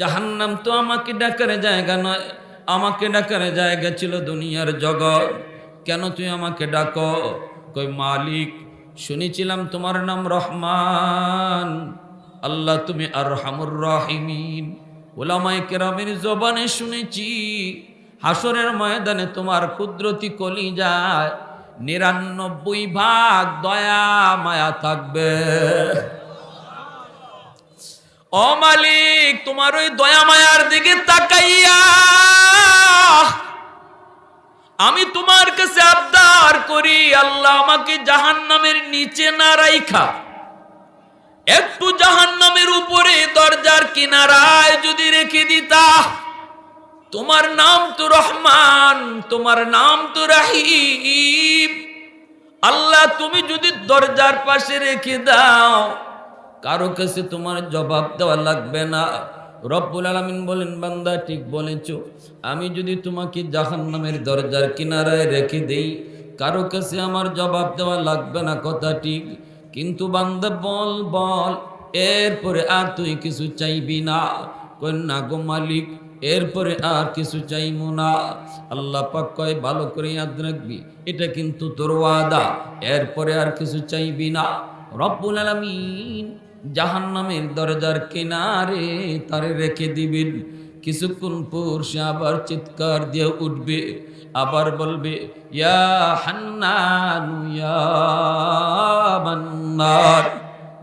জাহান্নাম তো আমাকে ডাকার জায়গা নয়, আমাকে ডাকার জায়গা ছিল দুনিয়ার জগৎ। কেন তুই আমাকে ডাকো? কই, মালিক, শুনেছিলাম তোমার নাম রহমান। আল্লাহ তুমি আর রহমুর রহিমিন। ওলামাই কেরামের জবানে শুনেছি হাসরের ময়দানে তোমার কুদরতি কলি যায় নিরানব্বই ভাগ দয়া মায়া থাকবে। ও মালিক, তোমার ওই দয়া মায়ার দিকে তাকাইয়া আমি তোমার কাছে আবদার করি, আল্লাহ আমাকে জাহান্নামের নিচে না রাইখা। একটু জাহান্নামের উপরে দরজার কিনারায় যদি রেখে দিতা, তোমার নাম তো রহমান, তোমার নাম তো রাহিম। আল্লাহ, তুমি যদি দরজার পাশে রেখে দাও কারও কাছে তোমার জবাব দেওয়া লাগবে না। রব্বুল আলমিন বলেন, বান্দা, ঠিক বলেছ। আমি যদি তোমাকে জাহান্নামের দরজার কিনারায় রেখে দেই, কারও কাছে আমার জবাব দেওয়া লাগবে না, কথা ঠিক। কিন্তু বান্দা, বল বল, এরপরে আর তুই কিছু চাইবি না। কন্যা গো মালিক, এরপরে আর কিছু চাইমু না। আল্লাহ পাক কয়, ভালো করে ইয়াদ রাখবি, এটা কিন্তু তোর ওয়াদা, এরপরে আর কিছু চাইবি না। রব্বুল আলামিন জাহান্নামের দরজার কিনারে তারে রেখে দিবেন। কিছুক্ষণ পর সে আবার চিৎকার দিয়ে উঠবে, আবার বলবে, ইয়া হান্নান, ইয়া মান্নার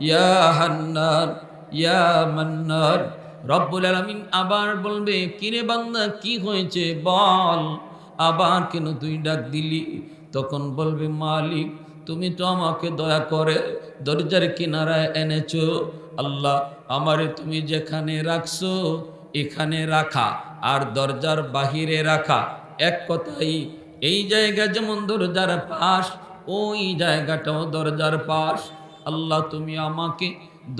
ইয়া হান্নান, ইয়া মান্নার রব্বুল আলামিন আবার বলবে, কিরে বান্দা, কি হয়েছে? বল। আবার কেন তুই ডাক দিলি? তখন বলবে, মালিক তুমি তো আমাকে দয়া করে দরজার কিনারায় এনেছো। আল্লাহ, আমারে তুমি যেখানে রাখছো, এখানে রাখা আর দরজার বাহিরে রাখা। এক কথাই, এই জায়গা যেমন দরজার পাশ, ওই জায়গাটাও দরজার পাশ। আল্লাহ, তুমি আমাকে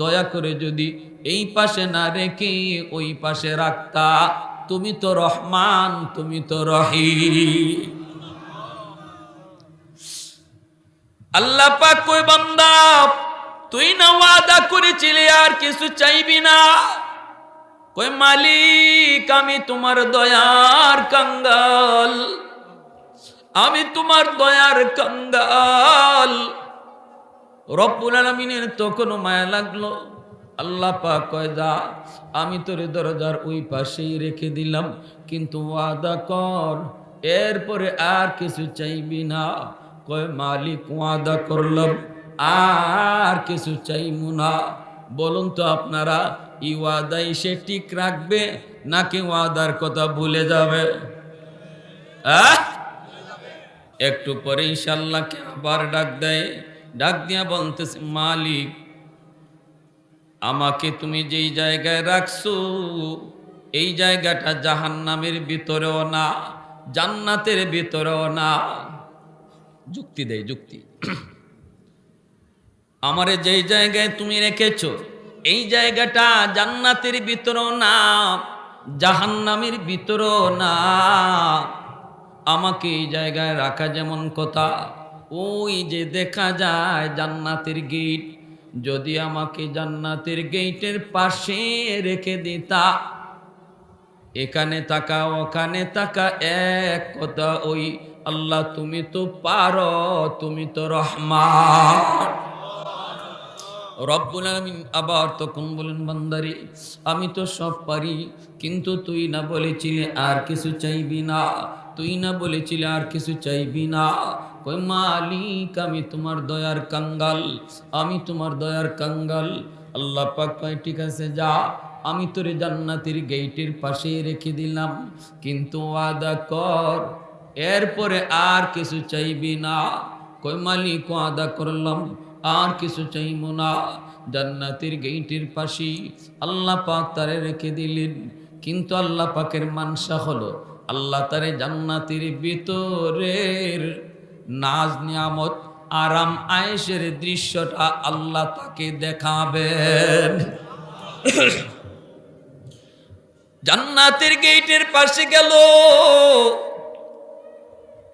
দয়া করে যদি এই পাশে না রেখে ওই পাশে রাখতা, তুমি তো রহমান, তুমি তো রহি আল্লাহ পাক কই, বান্দা, তুই না ওয়াদা করেছিলি আর কিছু চাইবি না? কই, মালিক, আমি তোমার দয়ার কঙ্গাল। আমি তোমার দয়ার কঙ্গাল। রব্বুল আলমিনের তখনও মায়া লাগল। আল্লাহ পাক কয়, যা, আমি তোর দরজার ওই পাশেই রেখে দিলাম। কিন্তু ওয়াদা কর, এরপরে আর কিছু চাইবি না। কয়, মালিক ওয়াদা করলাম, আর কিছু চাইমু না। বলুন তো আপনারা, ই ওয়াদাই সে ঠিক রাখবে, নাকি ওয়াদার কথা ভুলে যাবে? একটু পরে ইনশাল্লাহকে আবার ডাক দেয়। ডাক দিয়া বলতেছে, মালিক, আমাকে তুমি যেই জায়গায় রাখছো, এই জায়গাটা জাহান্নামের ভিতরেও না, জান্নাতের ভিতরেও না। যুক্তি দেয়, যুক্তি। আমারে যেই জায়গায় তুমি রেখেছ, এই জায়গাটা জান্নাতের ভিতরেও না, জাহান্নামের ভিতরেও না। আমাকে এই জায়গায় রাখা যেমন কথা, ওই যে দেখা যায় জান্নাতের গেট। যদি আমাকে জান্নাতের গেটের পাশে রেখে দিতা এখানে তাকা ওখানে তাকা এক কথা ওই, আল্লাহ তুমি তো পারো, তুমি তো রহমান। রব্বুল আলমিন আবার তখন বলেন, বান্দারি, আমি তো সব পারি, কিন্তু তুই না বলেছিলি আর কিছু চাইবি না, তুই না বলেছিলি আর কিছু চাইবি না। কই মালিক, আমি তোমার দয়ার কাঙ্গাল, আমি তোমার দয়ার কাঙ্গাল। আল্লাহ পাক ঠিক আছে, যা। আমি তোরে জান্নাতের গেটের পাশে রেখে দিলাম, কিন্তু ওয়াদা কর, এরপরে আর কিছু চাইবি না। কই মালিক, ওয়াদা করলাম, আর কিছু চাইব না। জান্নাতের গেটের পাশেই আল্লাহ পাক তারে রেখে দিলেন, কিন্তু আল্লাহ পাকের মানসা হলো আল্লাহ তারে জান্নাতের ভিতরের নাজ নিয়ামত, আরাম আয়েসের দৃশ্যটা আল্লাহ তাকে দেখাবেন। জান্নাতের গেটের পাশে গেল।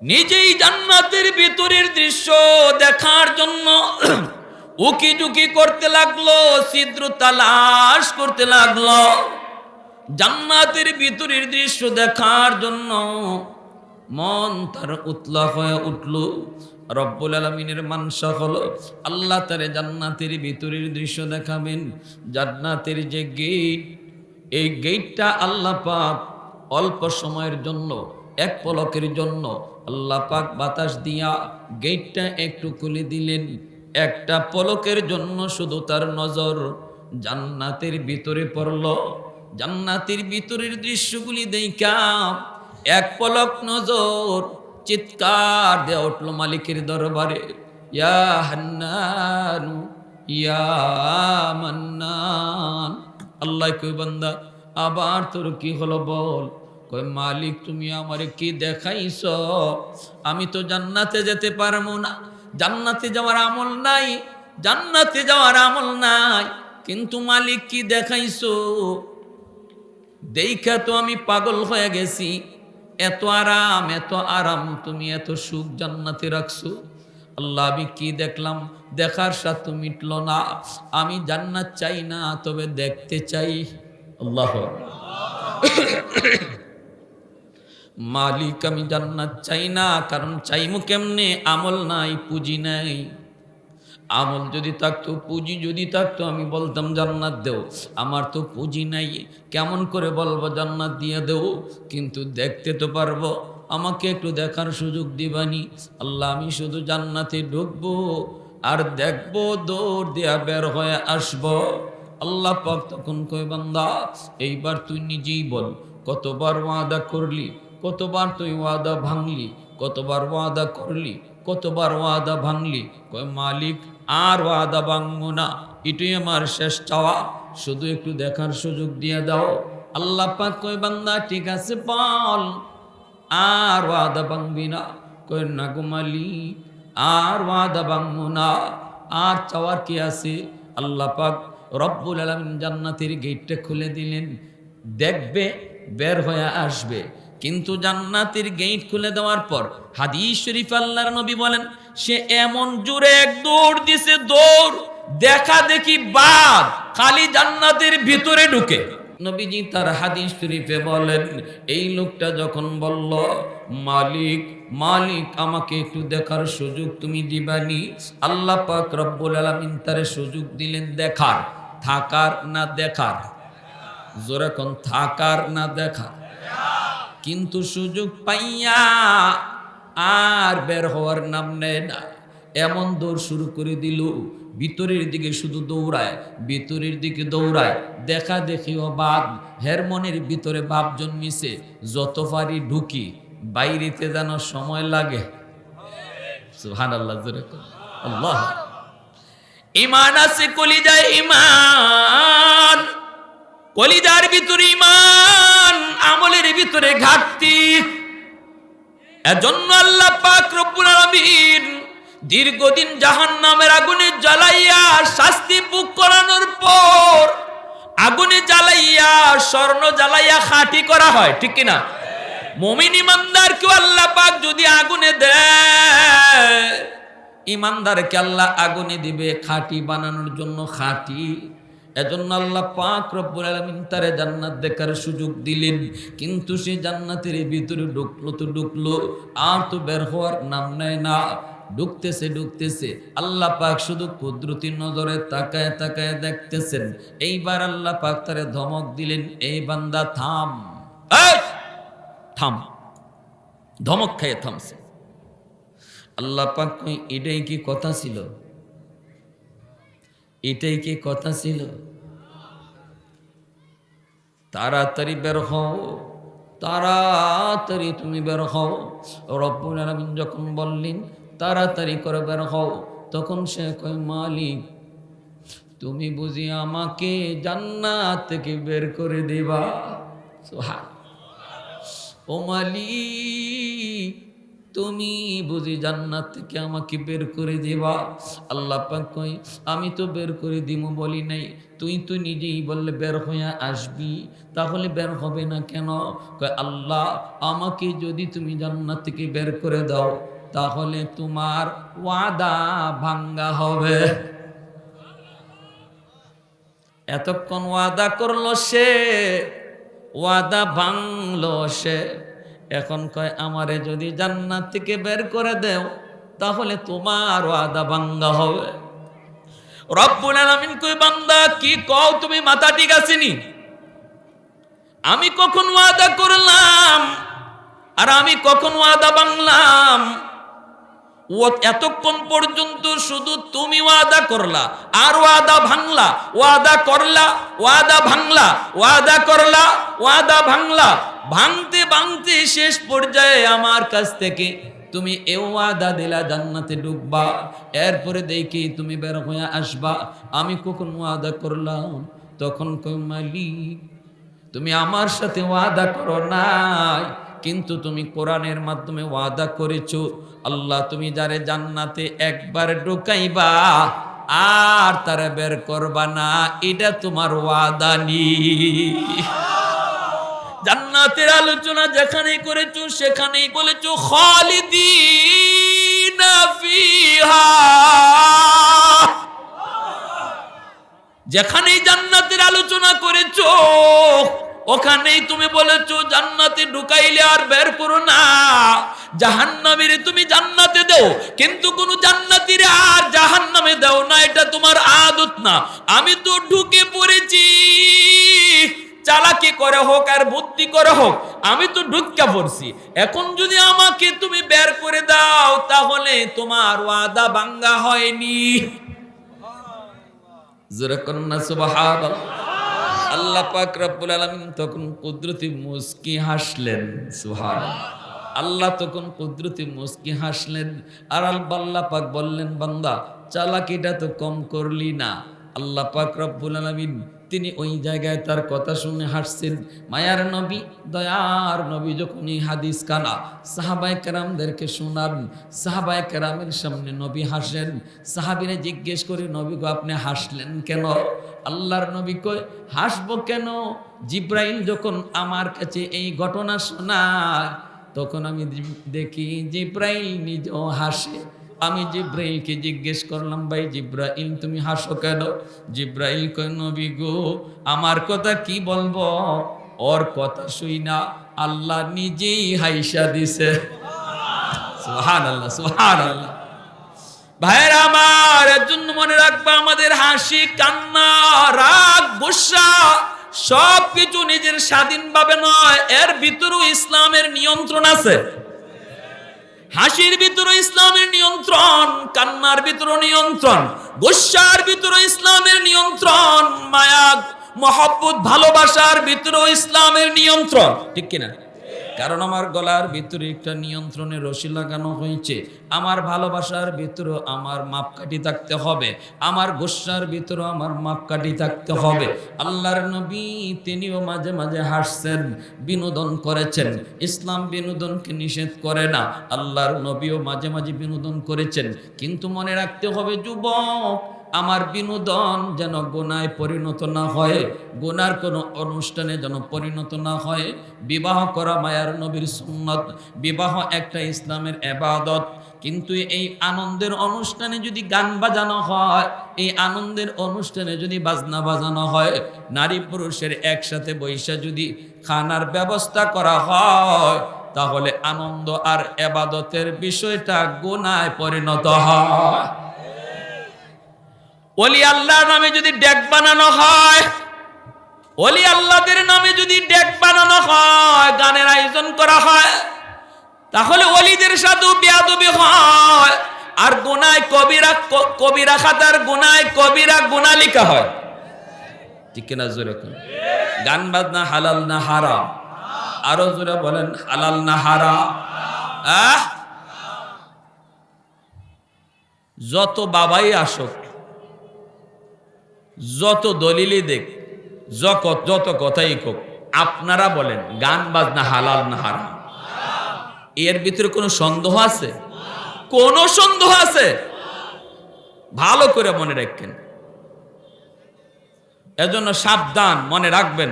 নিজেই জান্নাতের ভিতরের দৃশ্য দেখার জন্য উকি ঝুঁকি করতে লাগল, ছিদ্র তালাশ করতে লাগল। জান্নাতের ভিতরের দৃশ্য দেখার জন্য মন তার উতলা হয়ে উঠল। রব্বুল আলমিনের মানসা হলো, আল্লাহ তারে জান্নাতের ভিতরের দৃশ্য দেখাবেন। জান্নাতের যে গেট এই গেটটা আল্লাহ পাক অল্প সময়ের জন্য, এক পলকের জন্য আল্লাহ পাক বাতাস দিয়া গেটটা একটু খুলে দিলেন। একটা পলকের জন্য শুধু তার নজর জান্নাতের ভিতরে পড়ল। জান্নাতের ভিতরের দৃশ্যগুলি দেখা, এক পলক নজর চিৎকার দেওয়া উঠল মালিকের দরবারে। ইয়া হান্নানু, ইয়া মান্নান আল্লাহ কই, বান্দা, আবার তোর কি হলো বল? কই, মালিক, তুমি আমারে কি দেখাইছ? আমি তো জান্নাতে যেতে পারব না। জান্নাতে যাওয়ার আমল নাই, জান্নাতে যাওয়ার আমল নাই, কিন্তু মালিক কি দেখাইছো? দেখা তো আমি পাগল হয়ে গেছি। এত আরাম এত আরাম তুমি এত সুখ জান্নাতে রাখছো। আল্লাহ, আমি কি দেখলাম? দেখার সাথে মিটল না। আমি জান্নাত চাই না, তবে দেখতে চাই। আল্লাহ। মালিক, আমি জান্নাত চাই না, কারণ চাইমু কেমনে? আমল নাই, পুঁজি নাই। আমল যদি থাকতো, পুঁজি যদি থাকতো, আমি বলতাম, জান্নাত দেও। আমার তো পুঁজি নাই, কেমন করে বলব, জান্নাত দিয়ে দেও? কিন্তু দেখতে তো পারব। আমাকে একটু দেখার সুযোগ দিবানি। আল্লাহ, আমি শুধু জান্নাতে ঢুকবো আর দেখব, দৌড় দেয়া বের হয়ে আসব। আল্লাহ পাক তখন কয়, বান্দা, এইবার তুই নিজেই বল, কতবার ওয়াদা করলি, কতবার তুই ওয়াদা ভাঙলি, কতবার ওয়াদা করলি, কতবার ওয়াদা ভাঙলি। কয়, মালিক, আর ওয়াদা ভাঙবো না, এটাই আমার শেষ চাওয়া, শুধু একটু দেখার সুযোগ দিয়ে দাও। আল্লাহ পাক কয়, বান্দা, ঠিক আছে, বল আর ওয়াদা ভাঙবি না কয় না আর ওয়াদা ভাঙবো না, আর চাওয়ার কি আছে? আল্লাহ পাক রব্বুল আলমিন জান্নাতের গেটটা খুলে দিলেন। দেখবে, বের হয়ে আসবে। কিন্তু জান্নাতের গেট খুলে দেওয়ার পর হাদিস শরীফ আল্লাহর নবী বলেন, সে এমন জোরে এক দৌড় দিছে, দৌড় দেখা দেখি বাদ খালি জান্নাতের ভিতরে ঢুকে। নবীজি তার হাদিস শরীফে বলেন, এই লোকটা যখন বলল, মালিক মালিক, আমাকে একটু দেখার সুযোগ তুমি দিবানি আল্লাহ পাক রব্বুল আলামিন তারে সুযোগ দিলেন দেখার। থাকার না দেখার জোরে থাকার না দেখার? কিন্তু সুযোগ পাইয়া আর বের হওয়ার নাম নেয় না। এমন দৌড় শুরু করে দিল, ভিতরের দিকে শুধু দৌড়ায়, ভিতরের দিকে দৌড়ায়। দেখা দেখিও বাদ হের মনের ভিতরে বাপ জন্মিছে, যত পারি ঢুকি, বাইরেতে যেন সময় লাগে। সুহান ইমান আছে কলিজায় ইমান কলিজার ভিতরে ইমান আমলের ভিতরে ঘাটতি। এজন্য আল্লাহ পাক রব্বুল আলামিন দীর্ঘদিন জাহান্নামের আগুনে জ্বালাইয়া শাস্তি বুক করানোর পর আগুনে জ্বালাইয়া, স্বর্ণ জ্বালাইয়া খাঁটি করা হয়, ঠিক কি না মমিন ইমানদার কেউ আল্লাহ পাক যদি আগুনে দেয় ইমানদারকে আল্লাহ আগুনে দিবে? খাঁটি বানানোর জন্য খাঁটি। এজন্য আল্লাহ পাক রব্বুল আলামিন তারে জান্নাত দেখার সুযোগ দিলেন। কিন্তু সে জান্নাতের ভিতরে ঢুকলো তো ঢুকলো, আর তো বের হওয়ার নাম নেয় না। ঢুকতেছে ঢুকতেছে আল্লাহ পাক শুধু কুদরতি নজরে তাকায় তাকায় দেখতেছেন। এইবার আল্লাহ পাক তারে ধমক দিলেন, এই বান্দা, থাম। থাম। ধমক খাইয়ে থামছে। আল্লাহ পাক এটাই কি কথা ছিল? এটাই কি কথা ছিল? তাড়াতাড়ি বের হও, তাড়াতাড়ি তুমি বের হও। রব্বুল আলামিন যখন বললেন তাড়াতাড়ি করে বের হও। তখন সে কয়, মালিক, তুমি বুঝি আমাকে জান্নাত থেকে বের করে দিবা? ও মালিক, তুমি বুঝি জান্নাত থেকে আমাকে বের করে দিবা? আল্লাহ কই আমি তো বের করে দিমু বলি নাই। তুই তো নিজেই বললে বের হয়ে আসবি, তাহলে বের হবে না কেন? আল্লাহ, আমাকে যদি তুমি জান্নাত থেকে বের করে দাও তাহলে তোমার ওয়াদা ভাঙ্গা হবে। এতক্ষণ ওয়াদা করল সে, ওয়াদা ভাঙলো সে। এখন কয়, আমারে যদি জান্নাত থেকে বের করে দেও, তাহলে তোমার ওয়াদা ভাঙ্গা হবে। রব্বুল আলামিন কই বান্দা, কি কও তুমি? মাথা ঠিক আছেনি আমি কখন ওয়াদা করলাম? আর আমি কখন ওয়াদা ভাঙলাম? ও এতক্ষণ পর্যন্ত শুধু তুমি ওয়াদা করলা, আর ওয়াদা ভাঙলা, ওয়াদা করলা, ওয়াদা ভাঙলা, ওয়াদা করলা, ওয়াদা ভাঙলা। ভাঙতে ভাঙতে শেষ পর্যায়ে আমার কাছ থেকে তুমি দিলা, জান্নাতে ডুববা এরপরে দেখি তুমি বের হয়ে আসবা। আমি কখন ওয়াদা করলাম? তখন কই, মালিক, তুমি আমার সাথে ওয়াদা করো নাই, কিন্তু তুমি কোরআনের মাধ্যমে ওয়াদা করেছ। আল্লাহ, তুমি যারে জান্নাতে একবার ঢুকাইবা, আর তারা বের করবা না, এটা তোমার ওয়াদা নি। জান্নাতের আলোচনা যেখানেই করেছ, সেখানেই বলেছ, খালিদিনা ফিহা। যেখানেই জান্নাতের আলোচনা করেছ, ওখানেই তুমি বলেছ, জান্নাতে ঢুকাইলে আর বের করো না। জাহান্নামের তুমি জান্নাতে দেও, কিন্তু কোন জান্নাতির আর জাহান্নামে দেও না, এটা তোমার আদত না। আমি তো ঢুকে পড়েছি, চালাকি করে হোক আর বুদ্ধি করে হোক, আমি তো ঢুকা পড়ছি। এখন যদি আমাকে তুমি বের করে দাও, তাহলে তোমার ওয়াদা বাঙ্গা হয়নি। আল্লাহ পাক রব্বুল আলামিন তখন কুদরতি মুস্কি হাসলেন, সুবহানাল্লাহ। আল্লাহ তখন কুদরতি মুস্কি হাসলেন। আর আল্লাহ পাক বললেন, বান্দা, চালাকিটা তো কম করলি না। আল্লাহ পাক রব্বুল আলামিন তিনি ওই জায়গায় তার কথা শুনে হাসছেন। মায়ার নবী, দয়ার নবী যখন এই হাদিস কানা সাহাবাই কেরামদেরকে শোনান সাহাবাই কেরামের সামনে নবী হাসেন। সাহাবিনে জিজ্ঞেস করে, নবী গো, আপনি হাসলেন কেন? আল্লাহর নবী কয়, হাসবো কেন? জিব্রাইল যখন আমার কাছে এই ঘটনা শোনায় তখন আমি দেখি জিব্রাইল নিজেও হাসে। আমি জিব্রাইলকে জিজ্ঞেস করলাম, ভাই জিব্রাইল, তুমি হাসো কেন? জিব্রাইল কয়, নবী গো, আমার কথা কি বলব? ওর কথা শুই না, আল্লাহ নিজেই হাইসা দিছে। সুহান আল্লাহ সুহান আল্লাহ ভাইয়ের আমার, এর জন্য মনে রাখবা, আমাদের হাসি, কান্না, রাগ, গুসা সব কিছু নিজের স্বাধীনভাবে নয়, এর ভিতরেও ইসলামের নিয়ন্ত্রণ আছে। হাসির ভিতরে ইসলামের নিয়ন্ত্রণ, কান্নার ভিতরে নিয়ন্ত্রণ, গুসার ভিতরে ইসলামের নিয়ন্ত্রণ, মায়া, মহব্বত, ভালোবাসার ভিতরে ইসলামের নিয়ন্ত্রণ। ঠিক কিনা? কারণ আমার গলার ভিতরে একটা নিয়ন্ত্রণের রশি লাগানো হয়েছে। আমার ভালোবাসার ভিতরে আমার মাপকাঠি থাকতে হবে। আমার গোসার ভিতরে আমার মাপকাঠি থাকতে হবে। আল্লাহর নবী তিনিও মাঝে মাঝে হাসছেন, বিনোদন করেছেন। ইসলাম বিনোদনকে নিষেধ করে না। আল্লাহর নবীও মাঝে মাঝে বিনোদন করেছেন। কিন্তু মনে রাখতে হবে, যুবক আমার বিনোদন যেন গোনায় পরিণত না হয়, গোনার কোনো অনুষ্ঠানে যেন পরিণত না হয়। বিবাহ করা মায়ার নবীর সুন্নত, বিবাহ একটা ইসলামের এবাদত। কিন্তু এই আনন্দের অনুষ্ঠানে যদি গান বাজানো হয়, এই আনন্দের অনুষ্ঠানে যদি বাজনা বাজানো হয়, নারী পুরুষের একসাথে বৈশা যদি খানার ব্যবস্থা করা হয়, তাহলে আনন্দ আর এবাদতের বিষয়টা গোনায় পরিণত হয়। অলি আল্লাহর নামে যদি ডেক বানানো হয় অলি আল্লাহদের নামে যদি ডেক বানানো হয়, গানের আয়োজন করা হয়, তাহলে অলিদের সাথেও বেয়াদবি হয়। আর গুনায় কবিরা কবিরা খাতার গুনায় কবিরা গুনা লিখা হয়। ঠিক কিনা জোরে? গান বাজনা হালাল না হারাম? আরও জোরে বলেন, হালাল না আহ? যত বাবাই আসুক যত দলিলই দেখ যত যত কথাই কোক আপনারা বলেন, গান বাজনা হালাল না হারাম? এর ভিতরে কোনো সন্দেহ আছে? কোনো সন্দেহ আছে? ভালো করে মনে রাখেন। এজন্য সাবধান মনে রাখবেন,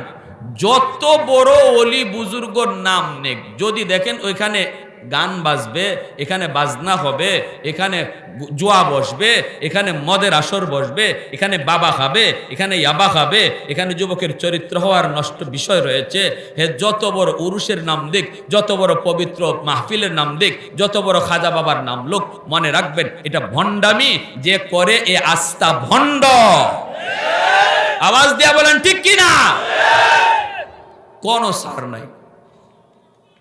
যত বড় অলি বুজুর্গর নাম নেক, যদি দেখেন ওইখানে গান বাজবে, এখানে বাজনা হবে, এখানে জুয়া বসবে, এখানে মদের আসর বসবে, এখানে বাবা খাবে, এখানে ইয়াবা খাবে, এখানে যুবকের চরিত্র হওয়ার নষ্ট বিষয় রয়েছে। হে যত বড় উরুষের নাম দিক, যত বড় পবিত্র মাহফিলের নাম দিক, যত বড় খাজা বাবার নাম লোক, মনে রাখবেন, এটা ভণ্ডামি যে করে এ আস্থা ভণ্ড। আওয়াজ দিয়া বলেন, ঠিক কিনা? কোন সার নাই।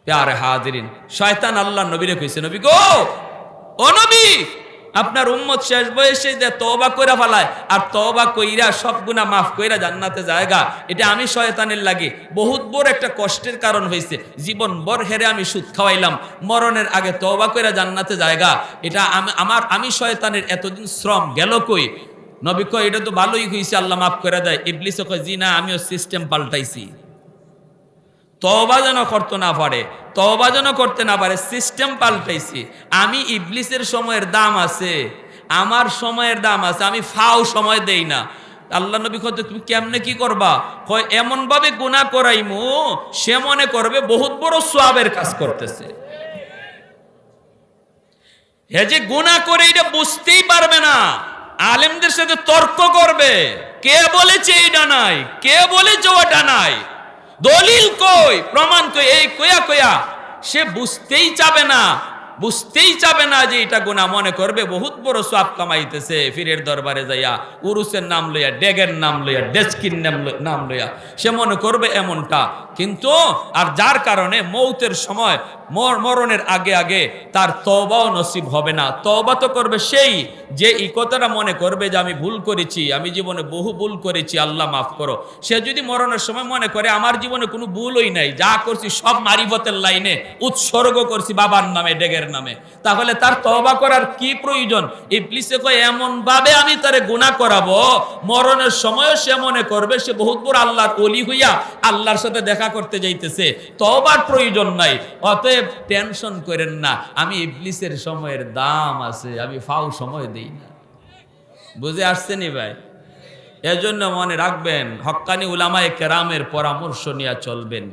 প্যারে হাজিরিন। শয়তান আল্লাহ নবীরে কইছে, নবী গো, ও নবী, আপনার উম্মত শেষ বয়সে যে তওবা কইরা ফেলায়, আর তওবা কইরা সব গুনাহ মাফ কইরা জান্নাতে জায়গা এটা আমি শয়তানের লাগে। বহুত বড় একটা কষ্টের কারণ হয়েছে জীবন বর হেরে আমি সুদ খাওয়াইলাম, মরণের আগে তওবা কইরা জান্নাতে জায়গা এটা আমি, আমার, আমি শয়তানের এতদিন শ্রম গেল কই? নবী কয়, এটা তো ভালোই হয়েছে আল্লাহ মাফ করে দেয়। ইবলিসও কয়, জি না, আমিও সিস্টেম পাল্টাইছি। তবা যেন করতে না পারে তবা যেন করতে না পারে সিস্টেম পাল্টাইছি। আমি ইবলিসের সময়ের দাম আছে, আমার সময়ের দাম আছে, আমি ফাও সময় দেই না। আল্লাহ নবী কত তুমি কেমনে কি করবা? হয় এমন ভাবে গুণা করাইমু, সে মনে করবে বহুত বড় সোয়াবের কাজ করতেছে। হে যে গুণা করে এটা বুঝতেই পারবে না, আলেমদের সাথে তর্ক করবে। কে বলেছে এইটা নাই? কে বলেছে ওটা নাই? দলিল কই? প্রমাণ কই? এই কয়া কয়া সে বুঝতেই চাবে না, বুঝতেই চাবে না যে এটা গোনা মনে করবে বহুত বড় সাপ কামাইতেছে ফিরের দরবারে যাইয়া। উরুসের নাম লইয়া, ডেগের নাম লইয়া ডেস্কির নাম নাম লইয়া। সে মনে করবে এমনটা। কিন্তু, আর যার কারণে মৌতের সময় মর মরণের আগে আগে তার তবাও নসিব হবে না। তবা তো করবে সেই যে এই কথাটা মনে করবে যে, আমি ভুল করেছি, আমি জীবনে বহু ভুল করেছি, আল্লাহ মাফ করো। সে যদি মরণের সময় মনে করে, আমার জীবনে কোনো ভুলই নাই, যা করছি সব মারিফতের লাইনে উৎসর্গ করছি বাবার নামে, ডেগের নামে। তাহলে তার তবা করার কি প্রয়োজন? ইবলিসে কয় এমন ভাবে আমি তারে গুণা করাবো, মরণের সময়ও সে মনে করবে, সে বহুত বড় আল্লাহর অলি হইয়া আল্লাহর সাথে দেখা করতে যাইতেছে। তবার প্রয়োজন নাই, অতএব টেনশন করেন না, আমি ইবলিসের সময়ের দাম আছে, আমি ফাউ সময় দেই না। বুঝে আসছে নি ভাই? এজন্য মনে রাখবেন, হক্কানি উলামায়ে কেরামের পরামর্শ নিয়ে চলবেন।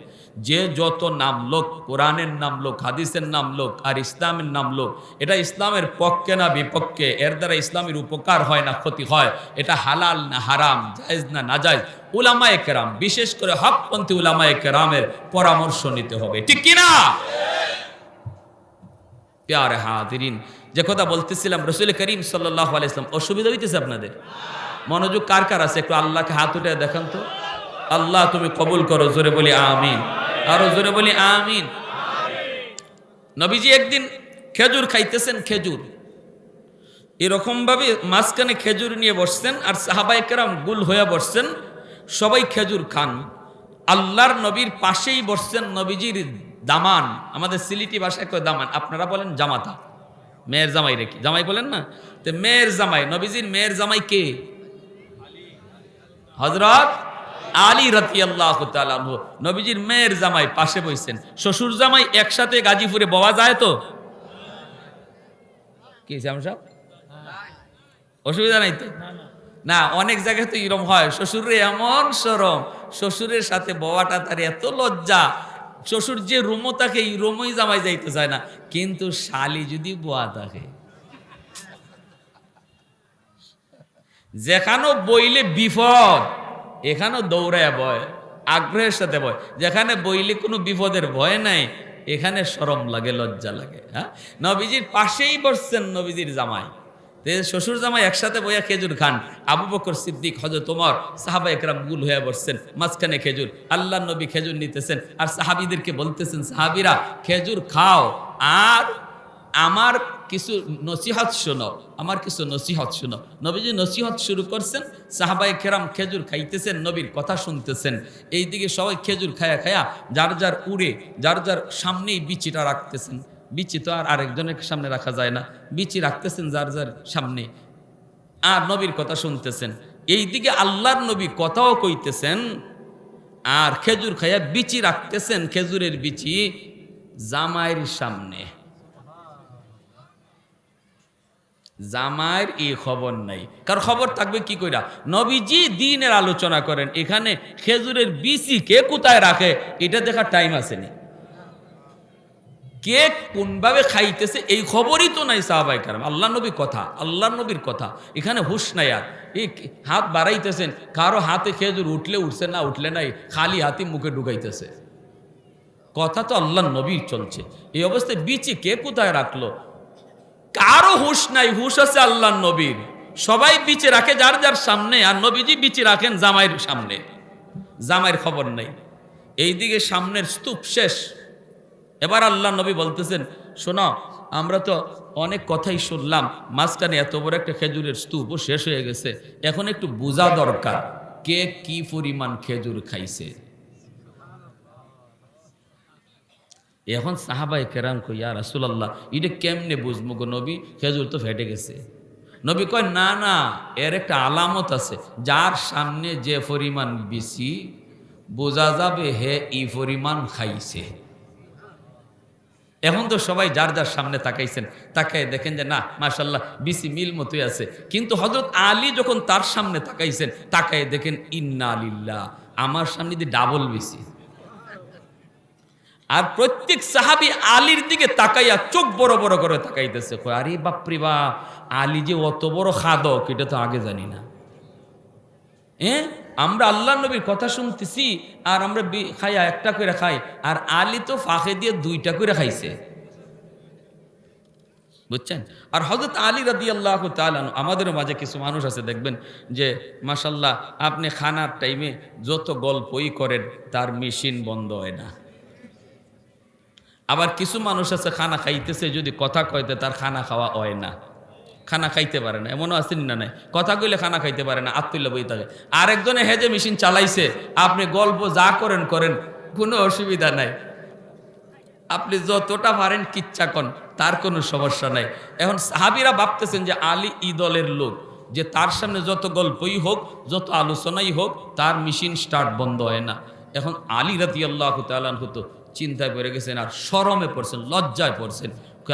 যে যত নাম লোক, কোরআনের নাম লোক, হাদিসের নাম লোক আর ইসলামের নাম লোক, এটা ইসলামের পক্ষে না বিপক্ষে, এর দ্বারা ইসলামের উপকার হয় না, ক্ষতি হয়, এটা হালাল না হারাম, জায়েজ না না নাজায়েজ। উলামায়ে কেরাম, বিশেষ করে হকপন্থী উলামায়ে কেরামের পরামর্শ নিতে হবে, ঠিক কিনা? প্যারে হাদিরিন যে কথা বলতেছিলাম, রসুল করিম সাল্লাহ আলাইসলাম অসুবিধা হইতেছে আপনাদের? মনোযোগ কার কার আছে? একটু আল্লাহকে হাত উঠে দেখান তো। আল্লাহ তুমি কবুল করো, জোরে বলি আমিন। আরও জোরে বলি আমিন। নবীজি একদিন খেজুর খাইতেছেন, খেজুর। এরকম ভাবে মাঝখানে খেজুর নিয়ে বসছেন, আর সাহাবাই কেরাম গুল হয়ে বসছেন, সবাই খেজুর খান। আল্লাহর নবীর পাশেই বসছেন নবীজির দামান, আমাদের সিলিটি ভাষায় কয় দামান? আপনারা বলেন জামাতা। মেয়ের জামাই রেখে জামাই বলেন না? তো মেয়ের জামাই, নবীজির মেয়ের জামাই কে? হজরত আলী রাতি আল্লাহ নবীজির মেয়ের জামাই পাশে বইছেন। শ্বশুর জামাই একসাথে গাজীপুরে বওয়া যায় তো? কি সাহেব? অসুবিধা নাই তো? না, অনেক জায়গায় তো এরম হয়। শ্বশুরে এমন সরম, শ্বশুরের সাথে বওয়াটা তার এত লজ্জা। শ্বশুর যে রুমও থাকে এই রুমই জামাই যাইতে চায় না, কিন্তু শালি যদি বোয়া থাকে। যেখানেও বইলে বিপদ এখানেও দৌড়ায় বয় আগ্রহের সাথে বয় যেখানে বইলে কোনো বিপদের ভয় নাই, এখানে সরম লাগে, লজ্জা লাগে হ্যাঁ? নবীজির পাশেই বসছেন নবীজির জামাই। শ্বশুর জামাই একসাথে বইয়া খেজুর খান, আবু বকর সিদ্দিক হজরত তোমার সাহাবা একরাম গুল হয়ে বসছেন, মাঝখানে খেজুর আল্লাহ নবী খেজুর নিতেছেন, আর সাহাবিদেরকে বলতেছেন, সাহাবিরা, খেজুর খাও, আর আমার কিছু নসিহত শোনো, আমার কিছু নসিহত শোনো। নবীজি নসিহত শুরু করছেন সাহাবাই কেরাম খেজুর খাইতেছেন, নবীর কথা শুনতেছেন। এইদিকে সবাই খেজুর খায়া খায়া, যার যার উড়ে, যার যার সামনেই বিচিটা রাখতেছেন। বিচি তো আর আরেকজনের সামনে রাখা যায় না। বিচি রাখতেছেন যার যার সামনে। আর নবীর কথা শুনতেছেন। এইদিকে আল্লাহর নবী কথাও কইতেছেন, আর খেজুর খাইয়া বিচি রাখতেছেন, খেজুরের বিচি জামাইয়ের সামনে। জামাইয়ের এই খবর নাই। কার খবর থাকবে কি কইরা? নবীজি দিনের আলোচনা করেন, এখানে খেজুরের বিচি কে কোথায় রাখে? এটা দেখার টাইম আসেনি। কে কোনভাবে খাইতেছে, এই খবরই তো নাই সাহাবাই কারণ আল্লাহ নবীর কথা, আল্লাহ নবীর কথা। এখানে হুশ নাই আর। এই হাত বাড়াইতেছেন, কারও হাতে খেজুর উঠলে উঠছে না, উঠলে নাই, খালি হাতি মুখে ঢুকাইতেছে। কথা তো আল্লাহ নবীর চলছে। এই অবস্থায় বিচি কে কোথায় রাখল? কারও হুশ নাই, হুশ আছে আল্লাহ নবীর। সবাই বিচে রাখে যার যার সামনে, আর নবীজি বিচি রাখেন জামাইয়ের সামনে। জামাইয়ের খবর নেই। এইদিকে সামনের স্তূপ শেষ। এবার আল্লাহ নবী বলতেছেন, শোনো, আমরা তো অনেক কথাই শুনলাম, মাঝখানে এত বড় একটা খেজুরের স্তূপও শেষ হয়ে গেছে, এখন একটু বোঝা দরকার, কে কি পরিমাণ খেজুর খাইছে। এখন সাহাবাই কেরাম কই, ইয়া রাসুলাল্লাহ, এটা কেমনে বুঝব গো নবী? খেজুর তো ফেটে গেছে। নবী কয়, না না, এর একটা আলামত আছে, যার সামনে যে পরিমাণ বেশি, বোঝা যাবে হে ই পরিমাণ খাইছে। এখন তো সবাই যার যার সামনে তাকাইছেন, তাকায় দেখেন যে না মাশাল্লাহ বিসি মিল মতোই আছে। কিন্তু হজরত আলী যখন তার সামনে তাকাইছেন তাকাই দেখেন, ইন্না আলিল্লাহ আমার সামনে দিয়ে ডাবল বিসি। আর প্রত্যেক সাহাবি আলীর দিকে তাকাইয়া চোখ বড় বড় করে তাকাইতেছে। আরে বাপরে বা আলী যে অত বড় খাদক, এটা তো আগে জানি না। হ্যাঁ আমরা আল্লাহ নবীর কথা শুনতেছি আর আমরা খাইয়া একটা করে খাই, আর আলী তো ফাঁকে দিয়ে দুইটা করে খাইছে। বুঝছেন? আর হজরত আলী রাদি আল্লাহ তালানু আমাদের মাঝে কিছু মানুষ আছে, দেখবেন যে মাসাল্লাহ আপনি খানার টাইমে যত গল্পই করেন, তার মেশিন বন্ধ হয় না। আবার কিছু মানুষ আছে, খানা খাইতেছে, যদি কথা কইতে, তার খানা খাওয়া হয় না। খানা খাইতে পারে না। এমনও আছে না নাই? কথা কইলে খানা খাইতে পারে না, আত্মীয় বই থাকে। আরেকজনে হেজে মেশিন চালাইছে, আপনি গল্প যা করেন করেন, কোনো অসুবিধা নাই। আপনি যতটা পারেন কিচ্ছা কন, তার কোনো সমস্যা নাই। এখন সাহাবিরা ভাবতেছেন যে আলী ইদলের লোক, যে তার সামনে যত গল্পই হোক, যত আলোচনাই হোক, তার মেশিন স্টার্ট বন্ধ হয় না। এখন আলী রাতি আল্লাহ তালান হতো চিন্তায় পড়ে গেছেন আর সরমে পড়ছেন, লজ্জায় পড়ছেন।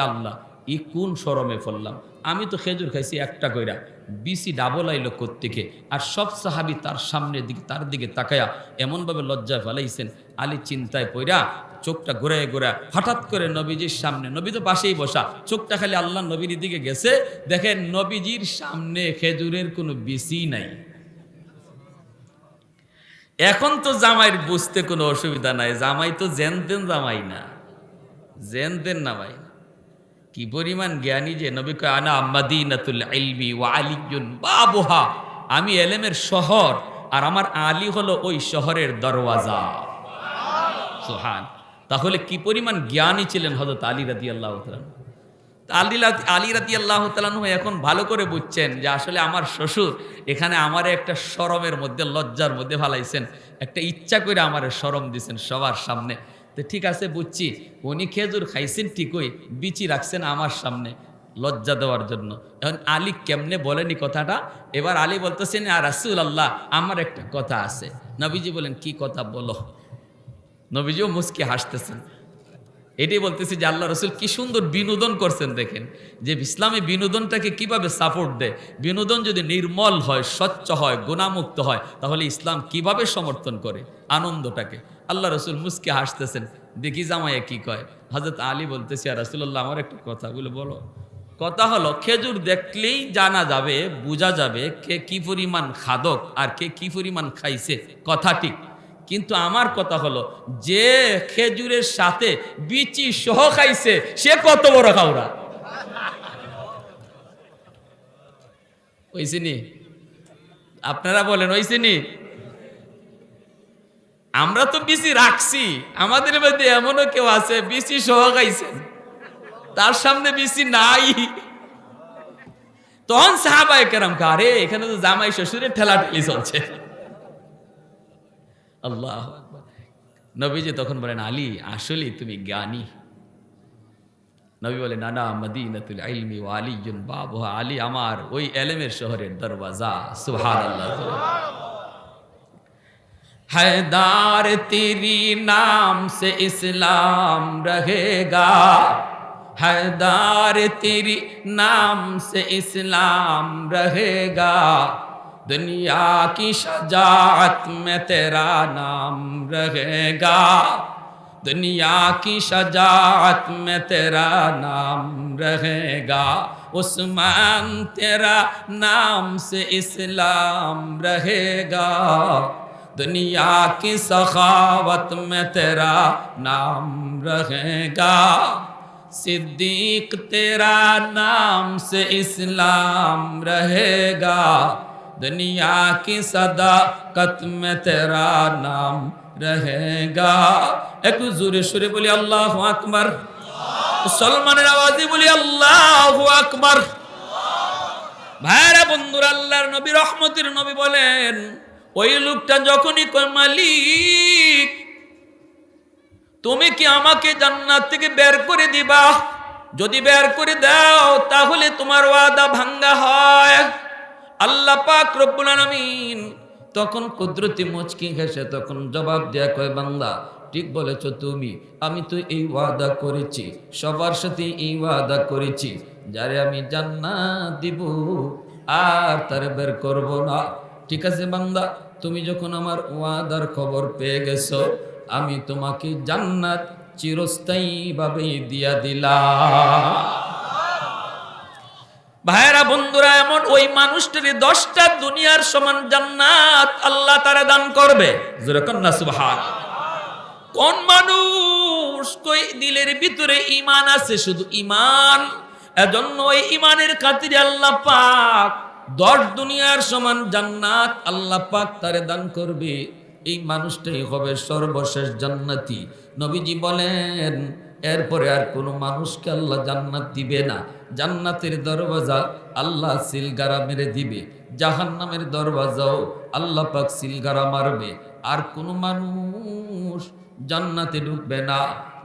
আল্লাহ ই কোন সরমে পড়লাম? আমি তো খেজুর খাইছি একটা কইরা। বিসি ডাবল আইলো থেকে আর সব সাহাবি তার সামনের দিকে, তার দিকে তাকায়া এমনভাবে লজ্জায় ফেলাইছেন। আলী চিন্তায় পইরা চোখটা ঘুরে ঘুরে হঠাৎ করে নবীজির সামনে, নবী তো পাশেই বসা, চোখটা খালি আল্লাহ নবীর দিকে গেছে। দেখেন নবীজির সামনে খেজুরের কোনো বিসি নাই। এখন তো জামাইয়ের বুঝতে কোনো অসুবিধা নাই। জামাই তো জেন তেন জামাই না। জেন তেন না ভাই। কি পরিমাণ জ্ঞানী যে নবী কয়, আনা মাদিনাতুল ইলমি ওয়া আলিয়ুন বাবুহা। আমি এলেমের শহর আর আমার আলী হলো ওই শহরের দরওয়াজা। সুহান তাহলে কি পরিমাণ জ্ঞানী ছিলেন হজরত আলী রাদি আল্লাহ আলী রাত- আলী রাদি আল্লাহ এখন ভালো করে বুঝছেন যে আসলে আমার শ্বশুর এখানে আমারে একটা সরমের মধ্যে, লজ্জার মধ্যে ফালাইছেন। একটা ইচ্ছা করে আমারে সরম দিছেন সবার সামনে। তো ঠিক আছে বুঝছি। উনি খেজুর খাইছেন ঠিকই, বিচি রাখছেন আমার সামনে লজ্জা দেওয়ার জন্য। এখন আলী কেমনে বলেনি কথাটা? এবার আলী বলতেছেন আর রাসুল আল্লাহ আমার একটা কথা আছে। নবীজি বলেন, কি কথা বলো? নবীজিও মুসকি হাসতেছেন। এটাই বলতেছি যে আল্লাহ রসুল কি সুন্দর বিনোদন করছেন দেখেন, যে ইসলামে বিনোদনটাকে কীভাবে সাপোর্ট দেয়। বিনোদন যদি নির্মল হয়, স্বচ্ছ হয়, গুণামুক্ত হয়, তাহলে ইসলাম কীভাবে সমর্থন করে? আনন্দটাকে। আল্লাহ রসুল মুসকে হাসতেছেন, দেখি জামাইয়া কি কয়। হজরত আলী বলতেছি আর রসুল্লাহ আমার একটা কথা বলে বলো। কথা হলো, খেজুর দেখলেই জানা যাবে, বোঝা যাবে কে কি পরিমাণ খাদক আর কে কি পরিমাণ খাইছে। কথা ঠিক। কিন্তু আমার কথা হলো, যে খেজুরের সাথে বিচি সহ খাইছে, সে কত বড় খাওরা ওইসিনি? আপনারা বলেন, ওইসিনি? আমরা তো বিচি রাখছি, আমাদের মধ্যে এমনও কেউ আছে, বিচি সহ খাইছেন তার সামনে বিচি নাই। তখন সাহাবাই কেরাম আরে, এখানে তো জামাই শ্বশুরের ঠেলা ঠেলি চলছে। আল্লাহ আকবার। নবীজি তখন বলেন আলী আসলে তুমি জ্ঞানী নবী বলে নানা মদিনাতুল ইলমি ওয়া আলীজুন বাবু আলী আমার ওই এলেমের শহরের দরওয়াজা সুবহানাল্লাহ हैदार तेरी नाम से इस्लाम रहेगा हैदार तेरी नाम से इस्लाम रहेगा दुनिया की शजात में तेरा नाम रहेगा। दुनिया की शजात में तेरा नाम रहेगा। उस्मान तेरा नाम से इस्लाम रहेगा। दुनिया की सखावत में तेरा नाम रहेगा। सिद्दीक तेरा नाम से इस्लाम रहेगा। दुनिया की सदाकत में तेरा नाम रहेगा একটু জোরে সুরে বলি আল্লাহ আকবার সলমানের আওয়াজে বলি আল্লাহ আকবার ভাইরা বন্ধুরা আল্লাহর নবী রহমতের নবী বলেন ওই লোকটা যখনই কয় মালিক তুমি কি আমাকে জান্নাত থেকে বের করে দিবা যদি বের করে দাও তাহলে তোমার ওয়াদা ভাঙ্গা হয় আল্লাহ পাক রব্বুল আলামিন তখন কুদরতি মুচকি ঘেসে তখন জবাব দেয়া কয়, বান্দা, ঠিক বলেছ তুমি, আমি তো এই ওয়াদা করেছি, সবার সাথে এই ওয়াদা করেছি, যারে আমি জান্নাত দিব, আর তারে বের করব না। ঠিক আছে বান্দা, তুমি যখন আমার ওয়াদার খবর পেয়ে গেছো, আমি তোমাকে জান্নাত চিরস্থায়ী ভাবে দিয়া দিলাম। ভাইরা বন্ধুরা, এমন ওই মানুষটারে দশটা দুনিয়ার সমান জান্নাত আল্লাহ তারা দান করবে। কোন মানুষ কই দিলের ভিতরে ইমান আছে? শুধু ইমান এজন্য ওই ইমানের খাতিরে আল্লাহ পাক দশ দুনিয়ার সমান জান্নাত আল্লাহ পাক তারে দান করবে। এই মানুষটাই হবে সর্বশেষ জান্নাতি। নবীজি বলেন এরপরে আর কোনো মানুষকে আল্লাহ জান্নাত দিবে না। জান্নাতের দরওয়াজা আল্লাহ সিলগারা মেরে দিবে। জাহান্নামের দরওয়াজাও আল্লাহ পাক সিলগারা মারবে। আর কোনো মানুষ জান্নাতে ঢুকবে না,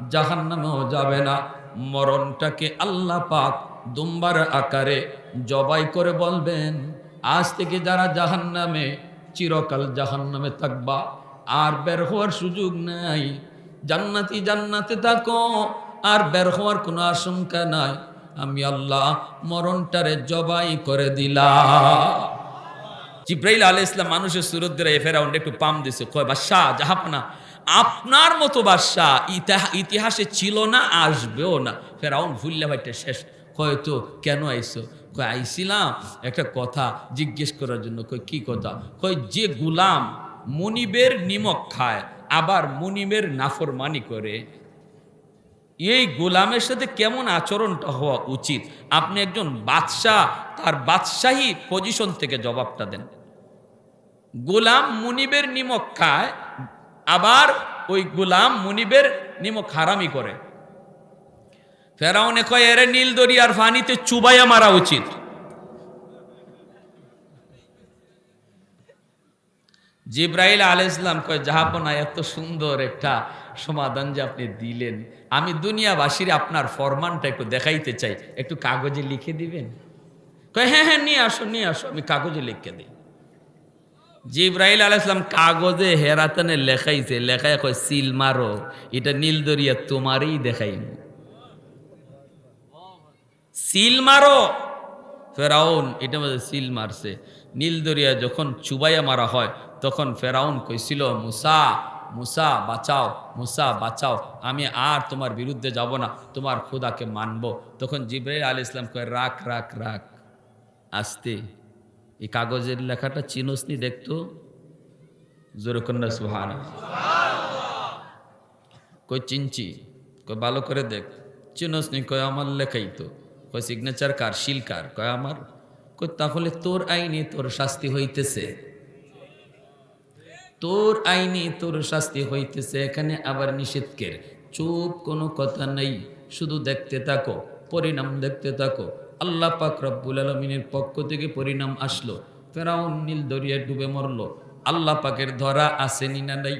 জাহান্নামেও যাবে না। মরণটাকে আল্লাহ পাক দুম্বার আকারে জবাই করে বলবেন, আজ থেকে যারা জাহান্নামে, চিরকাল জাহান্নামে থাকবা। আর বের হওয়ার সুযোগ নাই। জান্নাতি জান্নাতে থাকো, আর বের হওয়ার কোনো আশঙ্কা নাই। আমি আল্লাহ মরণটারে জবাই করে দিলাম। জিব্রাইল আলাইহিস ইসলাম মানুষের সুরত দিয়ে ফেরাউন্ড একটু পাম দিছে, কয়, বাদশাহ জাহাপনা আপনার মতো বাদশাহ ইতিহা- ইতিহাসে ছিল না, আসবেও না। ফেরাউন ভুললে ভাইটা শেষ। হয়তো কেন আইসো কয়, আইছিলাম একটা কথা জিজ্ঞেস করার জন্য। কই কি কথা? কই যে গুলাম মনিবের নিমক খায় আবার মনিবের নাফরমানি করে, এই গোলামের সাথে কেমন আচরণটা হওয়া উচিত? আপনি একজন বাদশাহ, তার বাদশাহী পজিশন থেকে জবাবটা দেন। গোলাম মুনিবের নিমক খায়, আবার ওই গোলাম মুনিবের নিমক হারামি করে। ফেরাউনে কয়, এরে নীল দরিয়ার ফানিতে চুবাইয়া মারা উচিত। জিব্রাইল আল ইসলাম কয়, জাহাপনা, এত সুন্দর একটা সমাধান যে আপনি দিলেন। আমি দুনিয়াবাসীর আপনার ফরমানটা একটু দেখাইতে চাই। একটু কাগজে লিখে দিবেন? কয় হ্যাঁ হ্যাঁ নিয়ে আসো নিয়ে আসো, আমি কাগজে লিখে দিই। জিব্রাইল আল ইসলাম কাগজে হেরাতানে লেখাইছে, লেখায় কয়, সিল মারো, এটা নীল দরিয়া তোমারই দেখাইনি সিল মারো ফেরাউন, এটা মধ্যে সিল মারছে। নীল দরিয়া যখন চুবাইয়া মারা হয়, তখন ফেরাউন কইছিল, মুসা মুসা, বাঁচাও মুসা, বাঁচাও, আমি আর তোমার বিরুদ্ধে যাব না, তোমার খোদাকে মানবো। তখন জিব্রাইল আল ইসলাম কয়, রাখ রাখ রাখ, আসতে। এই কাগজের লেখাটা চিনসনি দেখতো? জোরকন্যা সুহান কই চিনছি। কই ভালো করে দেখ। চিনসনি, কয়, আমার লেখাই তো। কয় সিগনেচার কার? শিল কার কয়, আমার? কই তাহলে তোর আইনে তোর শাস্তি হইতেছে। তোর আইনে তোর শাস্তি হইতেছে, এখানে আবার নিষেধকের? চুপ, কোনো কথা নেই। শুধু দেখতে থাকো, পরিণাম দেখতে থাকো। আল্লাহ পাক রব্বুল আলমিনের পক্ষ থেকে পরিণাম আসলো। ফেরাউন নীল দরিয়ায় ডুবে মরলো। আল্লাহ পাকের ধরা আসেনি না নাই?